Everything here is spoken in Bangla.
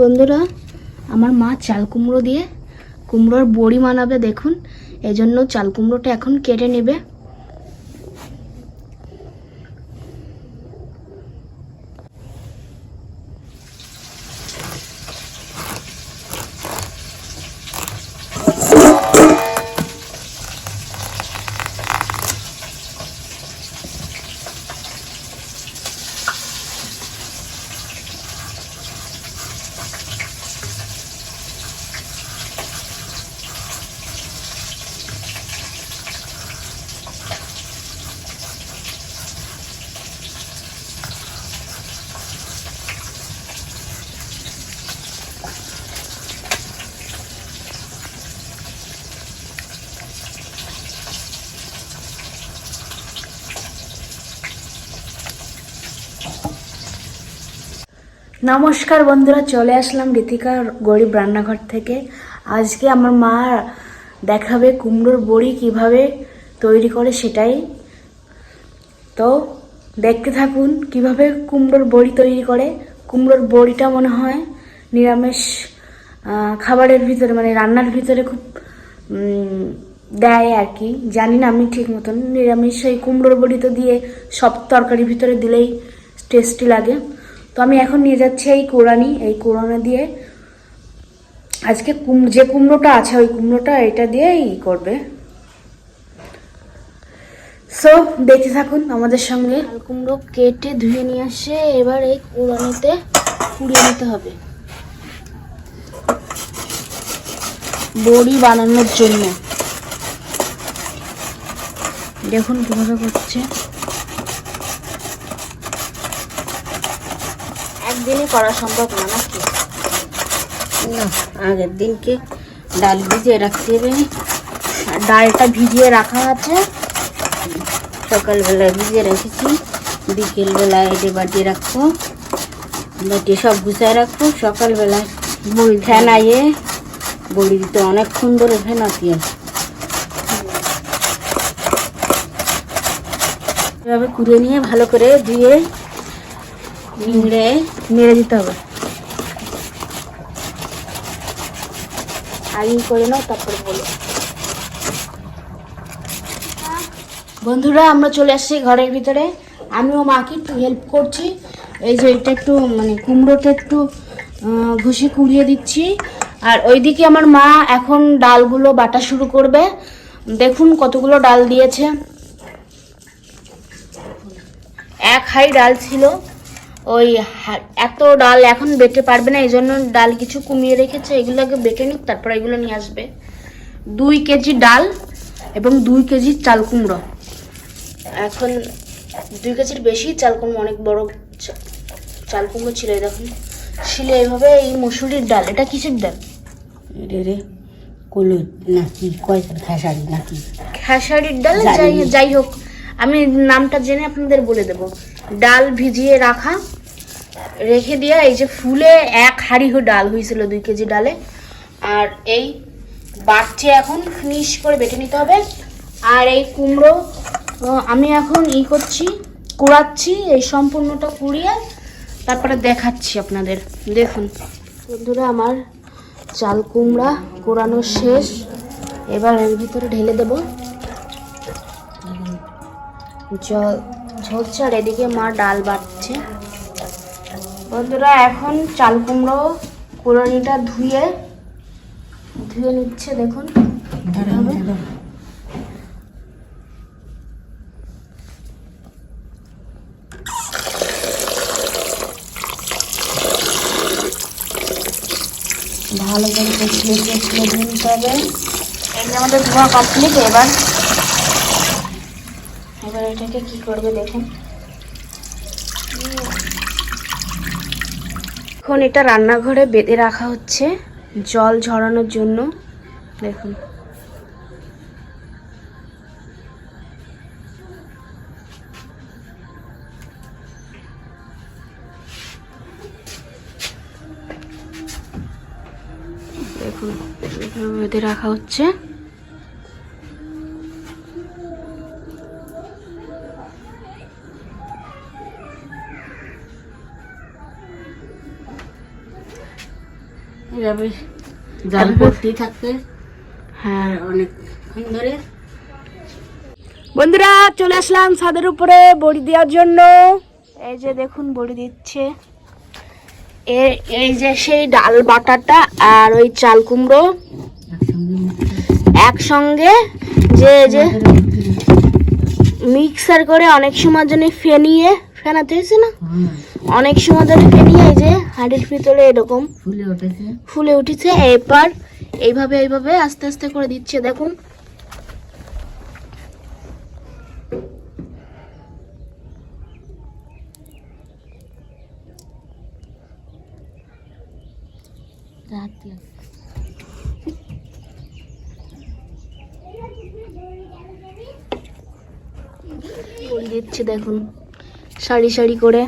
বন্ধুরা, আমার মা চাল কুমড়ো দিয়ে কুমড়োর বড়ি বানাবে দেখুন। এজন্য চাল কুমড়োটা এখন কেটে নেবে। নমস্কার বন্ধুরা, চলে আসলাম ঋতিকার গরিব রান্নাঘর থেকে। আজকে আমার মা দেখাবে কুমড়োর বড়ি কীভাবে তৈরি করে সেটাই। তো দেখতে থাকুন কীভাবে কুমড়োর বড়ি তৈরি করে। কুমড়োর বড়িটা মনে হয় নিরামিষ খাবারের ভিতরে মানে রান্নার ভিতরে খুব দেয় আর কি। জানি না আমি ঠিক মতন। নিরামিষ এই কুমড়োর বড়ি তো দিয়ে সব তরকারির ভিতরে দিলেই টেস্টি লাগে। তো আমি এখন নিয়ে যাচ্ছি এই কোরানি এই কোরানি দিয়ে। আজকে যে কুমড়োটা আছে, ওই কুমড়োটা এটা দিয়ে ই করবে। সো দেখতে থাকুন আমাদের সঙ্গে। কুমড়ো কেটে ধুয়ে নিয়ে আসে, এবার এই কোরানিতে পুড়িয়ে নিতে হবে। বড়ি বানানোর জন্য। দেখুন কীভাবে করছে। একদিনে করা সম্ভব না নাকি? না আগের দিনকে ডাল ভিজিয়ে রাখতে হবে। ডালটা ভিজিয়ে রাখা আছে। সকালবেলায় ভিজিয়ে রেখেছি। বিকেলবেলায় এটে বাটিয়ে রাখব। বাটিয়ে সব গুছায় রাখব। সকালবেলায় বড়ি ফ্যান আইয়ে বড়ি দিতে অনেকক্ষণ ধরে ফ্যান আতিয়ে এভাবে কুড়িয়ে নিয়ে ভালো করে ধুয়ে নিংড়ে মেরে দিতে হবে। আইন করে নাও তারপরে বলো। বন্ধুরা আমরা চলে আসছি ঘরের ভিতরে। আমিও মাকে একটু হেল্প করছি। এই যে এটা একটু মানে কুমড়োটা একটু ঘষে কুড়িয়ে দিচ্ছি। আর ওইদিকে আমার মা এখন ডালগুলো বাটা শুরু করবে। দেখুন কতগুলো ডাল দিয়েছে। এক হাই ডাল ছিল। ওই এত ডাল এখন বেটে পারবে না এই জন্য ডাল কিছু কমিয়ে রেখেছে এগুলোকে বেটে নিক তারপর এগুলো নিয়ে আসবে। দুই কেজি ডাল এবং দুই কেজি চাল কুমড়ো। এখন দুই কেজির বেশি চাল কুমড়ো অনেক বড় চাল কুমড়ো ছিল দেখুন। ছিল এইভাবে এই মুসুরির ডাল এটা কিসের ডাল? রে রে কলুদ নাকি কয় খেসারি নাকি? খেসারির ডাল যাই যাই হোক আমি নামটা জেনে আপনাদের বলে দেব। ডাল ভিজিয়ে রাখা, রেখে দিয়ে এই যে ফুলে এক হাড়ি ডাল হয়েছিল দুই কেজি ডালে। আর এই বাটছে এখন, ফিনিশ করে বেটে নিতে হবে। আর এই কুমড়ো আমি এখন ই করছি, কুড়াচ্ছি, এই সম্পূর্ণটা কুড়িয়ে তারপরে দেখাচ্ছি আপনাদের। দেখুন, বন্ধুরা, আমার চাল কুমড়া কুড়ানো শেষ। এবার এর ভিতরে ঢেলে দেবো। জল। ঝরছে আর এদিকে মা ডাল বাটছে। বন্ধুরা এখন চাল কুমড়ো কুড়ানিটা ধুয়ে ধুয়ে নিচ্ছে দেখুন। ভালো করে হবে। এই আমাদের ধোয়া কমপ্লিট এবার এবার এটাকে কি করবে দেখুন। এখন এটা রান্নাঘরে বেঁধে রাখা হচ্ছে, জল ঝরানোর জন্য। দেখুন। দেখুন বেঁধে রাখা হচ্ছে। এভাবে জাল ভর্তি থাকবে। হ্যাঁ আর অনেক ধরে। বন্ধুরা চলে আসলাম ছাদের উপরে বড়ি দেওয়ার জন্য। এই যে দেখুন বড়ি দিচ্ছে। এই যে সেই ডাল বাটাটা আর ওই চাল কুমড়ো। একসঙ্গে যে যে মিক্সার করে অনেক সময় জন্য ফেনিয়ে ফেনাতে হয়েছে না? অনেক সময় ধরে ফেনিয়ে এই যে হাঁড়ির ভিতরে এরকম ফুলে উঠেছে। ফুলে উঠেছে এবার এইভাবে এইভাবে আস্তে আস্তে করে দিচ্ছে দেখুন। দিচ্ছে দেখুন। সারি সারি করে।